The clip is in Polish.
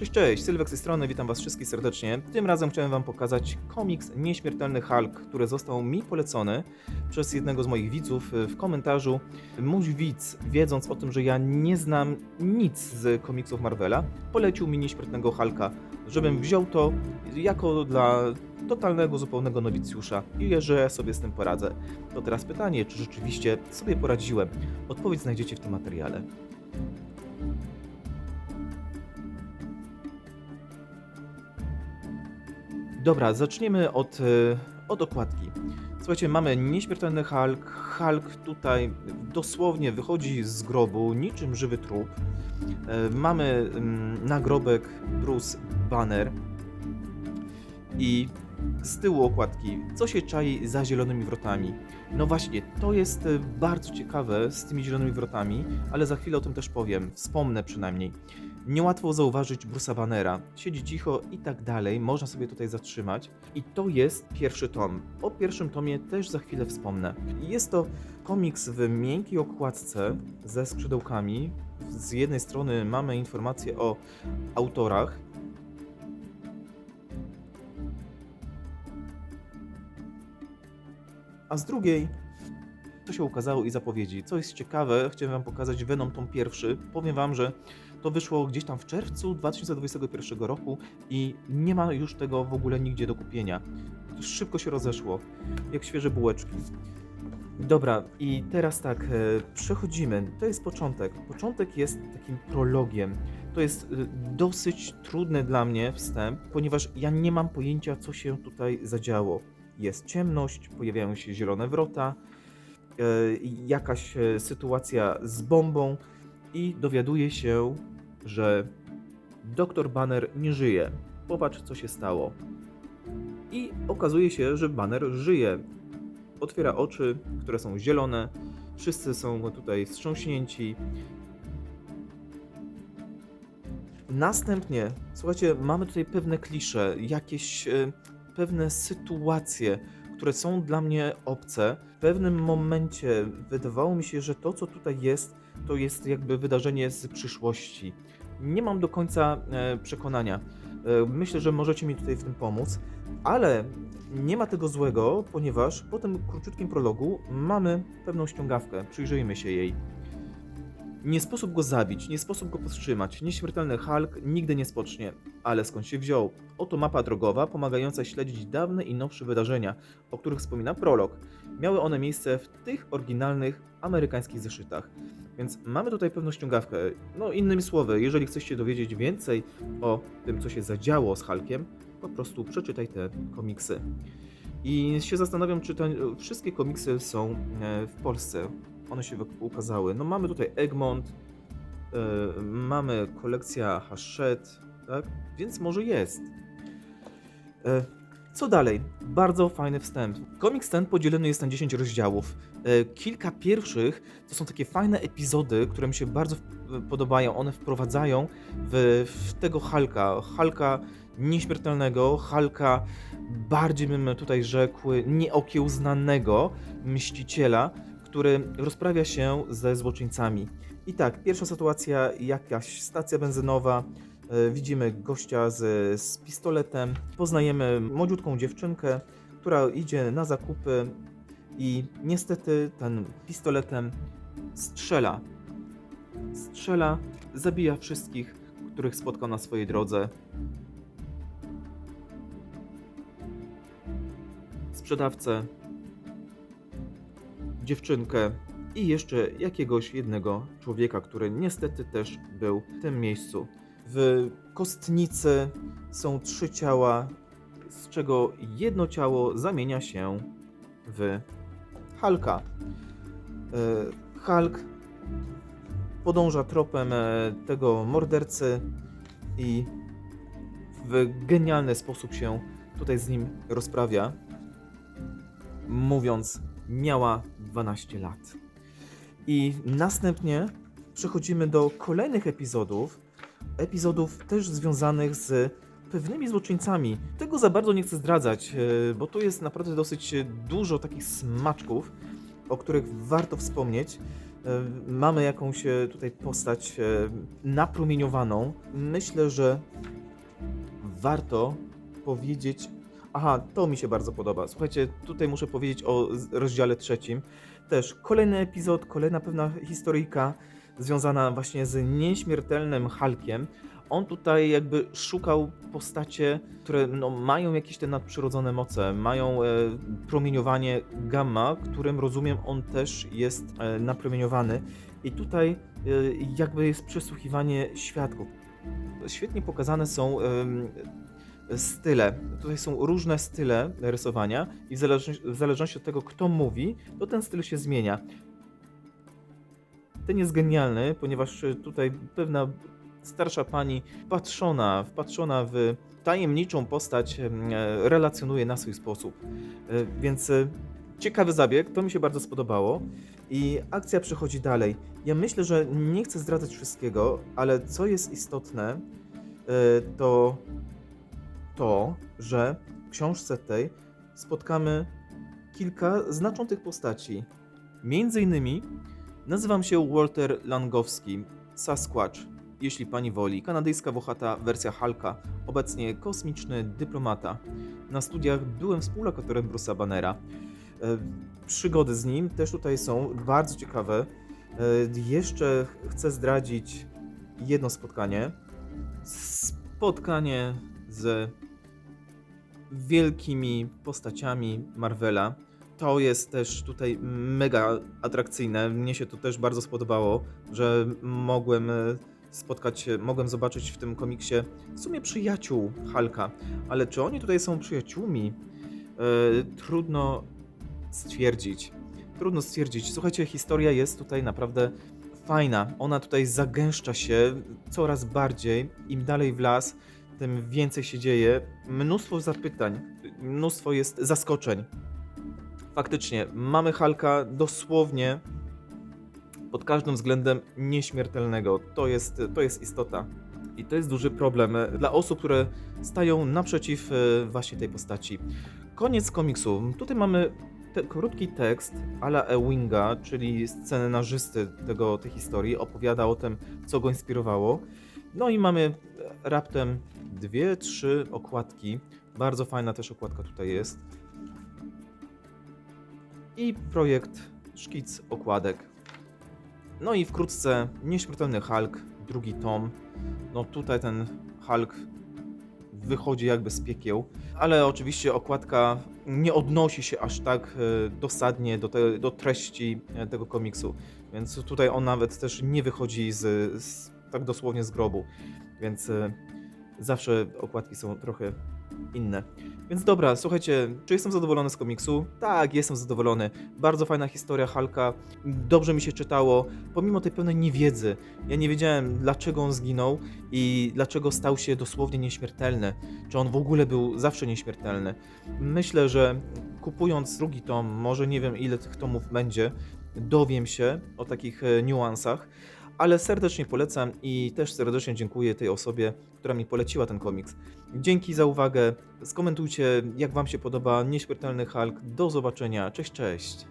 Cześć, cześć, Sylwek z tej strony, witam was wszystkich serdecznie. Tym razem chciałem wam pokazać komiks Nieśmiertelny Hulk, który został mi polecony przez jednego z moich widzów w komentarzu. Mój widz, wiedząc o tym, że ja nie znam nic z komiksów Marvela, polecił mi Nieśmiertelnego Hulka, żebym wziął to jako dla totalnego, zupełnego nowicjusza i że sobie z tym poradzę. To teraz pytanie, czy rzeczywiście sobie poradziłem? Odpowiedź znajdziecie w tym materiale. Dobra, zaczniemy od, e, od okładki. Słuchajcie, mamy nieśmiertelny Hulk. Hulk tutaj dosłownie wychodzi z grobu niczym żywy trup. E, Mamy mm, nagrobek Bruce Banner i z tyłu okładki, co się czai za zielonymi wrotami. No właśnie, to jest e, bardzo ciekawe z tymi zielonymi wrotami, ale za chwilę o tym też powiem, wspomnę przynajmniej. Niełatwo zauważyć Bruce'a Bannera. Siedzi cicho i tak dalej, można sobie tutaj zatrzymać. I to jest pierwszy tom. O pierwszym tomie też za chwilę wspomnę. Jest to komiks w miękkiej okładce ze skrzydełkami. Z jednej strony mamy informacje o autorach, a z drugiej to się ukazało i zapowiedzi. Co jest ciekawe, chciałem wam pokazać Venom tom pierwszy. Powiem wam, że to wyszło gdzieś tam w czerwcu 2021 roku i nie ma już tego w ogóle nigdzie do kupienia. Szybko się rozeszło, jak świeże bułeczki. Dobra, i teraz tak, e, przechodzimy. To jest początek. Początek jest takim prologiem. To jest e, dosyć trudny dla mnie wstęp, ponieważ ja nie mam pojęcia, co się tutaj zadziało. Jest ciemność, pojawiają się zielone wrota, jakaś e, sytuacja z bombą i dowiaduje się, że doktor Banner nie żyje. Popatrz, co się stało. I okazuje się, że Banner żyje. Otwiera oczy, które są zielone. Wszyscy są tutaj wstrząśnięci. Następnie, słuchajcie, mamy tutaj pewne klisze, jakieś e, pewne sytuacje, które są dla mnie obce. Pewnym momencie wydawało mi się, że to, co tutaj jest, to jest jakby wydarzenie z przyszłości. Nie mam do końca e, przekonania. E, myślę, że możecie mi tutaj w tym pomóc, ale nie ma tego złego, ponieważ po tym króciutkim prologu mamy pewną ściągawkę. Przyjrzyjmy się jej. Nie sposób go zabić, nie sposób go powstrzymać. Nieśmiertelny Hulk nigdy nie spocznie. Ale skąd się wziął? Oto mapa drogowa pomagająca śledzić dawne i nowsze wydarzenia, o których wspomina prolog. Miały one miejsce w tych oryginalnych amerykańskich zeszytach. Więc mamy tutaj pewną ściągawkę. No innymi słowy, jeżeli chcesz się dowiedzieć więcej o tym, co się zadziało z Hulkiem, po prostu przeczytaj te komiksy. I się zastanawiam, czy te wszystkie komiksy są e, w Polsce. One się ukazały. No mamy tutaj Egmont, e, mamy kolekcja Hachette, tak? Więc może jest. E, Co dalej? Bardzo fajny wstęp. Komiks ten podzielony jest na 10 rozdziałów. E, Kilka pierwszych to są takie fajne epizody, które mi się bardzo podobają. One wprowadzają w, w tego Halka. Halka nieśmiertelnego, Halka bardziej bym tutaj rzekł nieokiełznanego mściciela, który rozprawia się ze złoczyńcami. I tak, pierwsza sytuacja, jakaś stacja benzynowa, e, widzimy gościa z, z pistoletem, poznajemy młodziutką dziewczynkę, która idzie na zakupy i niestety ten pistoletem strzela. Strzela, zabija wszystkich, których spotkał na swojej drodze. Sprzedawcę, dziewczynkę i jeszcze jakiegoś jednego człowieka, który niestety też był w tym miejscu. W kostnicy są trzy ciała, z czego jedno ciało zamienia się w Hulka. E, Hulk podąża tropem e, tego mordercy i w genialny sposób się tutaj z nim rozprawia, mówiąc miała 12 lat. I następnie przechodzimy do kolejnych epizodów, epizodów też związanych z pewnymi złoczyńcami. Tego za bardzo nie chcę zdradzać, e, bo tu jest naprawdę dosyć dużo takich smaczków, o których warto wspomnieć. E, Mamy jakąś e, tutaj postać napromieniowaną. Myślę, że warto powiedzieć. Aha, to mi się bardzo podoba. Słuchajcie, tutaj muszę powiedzieć o rozdziale trzecim. Też kolejny epizod, kolejna pewna historyjka związana właśnie z nieśmiertelnym Hulkiem. On tutaj jakby szukał postacie, które no, mają jakieś te nadprzyrodzone moce, mają e, promieniowanie gamma, którym rozumiem on też jest e, napromieniowany. I tutaj e, jakby jest przesłuchiwanie świadków. Świetnie pokazane są em, style. Tutaj są różne style rysowania i w zależności, w zależności od tego, kto mówi, to ten styl się zmienia. Ten jest genialny, ponieważ tutaj pewna starsza pani patrzona, wpatrzona w tajemniczą postać relacjonuje na swój sposób. E, Więc e, ciekawy zabieg, to mi się bardzo spodobało i akcja przechodzi dalej. Ja myślę, że nie chcę zdradzać wszystkiego, ale co jest istotne, e, to to, że w książce tej spotkamy kilka znaczących postaci. Między innymi nazywam się Walter Langowski, Sasquatch, jeśli pani woli, kanadyjska włochata wersja Hulka, obecnie kosmiczny dyplomata. Na studiach byłem współlokatorem Bruce'a Bannera. E, Przygody z nim też tutaj są bardzo ciekawe. E, Jeszcze chcę zdradzić jedno spotkanie. Spotkanie z wielkimi postaciami Marvela. To jest też tutaj mega atrakcyjne. Mnie się to też bardzo spodobało, że mogłem e, spotkać, mogłem zobaczyć w tym komiksie w sumie przyjaciół Hulka. Ale czy oni tutaj są przyjaciółmi? E, trudno stwierdzić. Trudno stwierdzić. Słuchajcie, historia jest tutaj naprawdę fajna. Ona tutaj zagęszcza się coraz bardziej. Im dalej w las, tym więcej się dzieje. Mnóstwo zapytań, mnóstwo jest zaskoczeń. Faktycznie, mamy Halka dosłownie pod każdym względem nieśmiertelnego. To jest, to jest istota. I to jest duży problem dla osób, które stają naprzeciw e, właśnie tej postaci. Koniec komiksu. Tutaj mamy te, krótki tekst ala Ewinga, czyli scenarzysty tego, tej historii, opowiada o tym, co go inspirowało. No i mamy raptem dwie, trzy okładki. Bardzo fajna też okładka tutaj jest. I projekt szkic okładek. No i wkrótce Nieśmiertelny Hulk, drugi tom. No tutaj ten Hulk wychodzi jakby z piekieł, ale oczywiście okładka nie odnosi się aż tak e, dosadnie do, te, do treści e, tego komiksu, więc tutaj on nawet też nie wychodzi z, z tak dosłownie z grobu, więc e, zawsze okładki są trochę inne. Więc dobra, słuchajcie, czy jestem zadowolony z komiksu? Tak, jestem zadowolony. Bardzo fajna historia Halka, dobrze mi się czytało, pomimo tej pełnej niewiedzy. Ja nie wiedziałem, dlaczego on zginął i dlaczego stał się dosłownie nieśmiertelny. Czy on w ogóle był zawsze nieśmiertelny. Myślę, że kupując drugi tom, może nie wiem ile tych tomów będzie, dowiem się o takich e, niuansach, ale serdecznie polecam i też serdecznie dziękuję tej osobie, która mi poleciła ten komiks. Dzięki za uwagę. Skomentujcie, jak Wam się podoba Nieśmiertelny Hulk. Do zobaczenia. Cześć, cześć.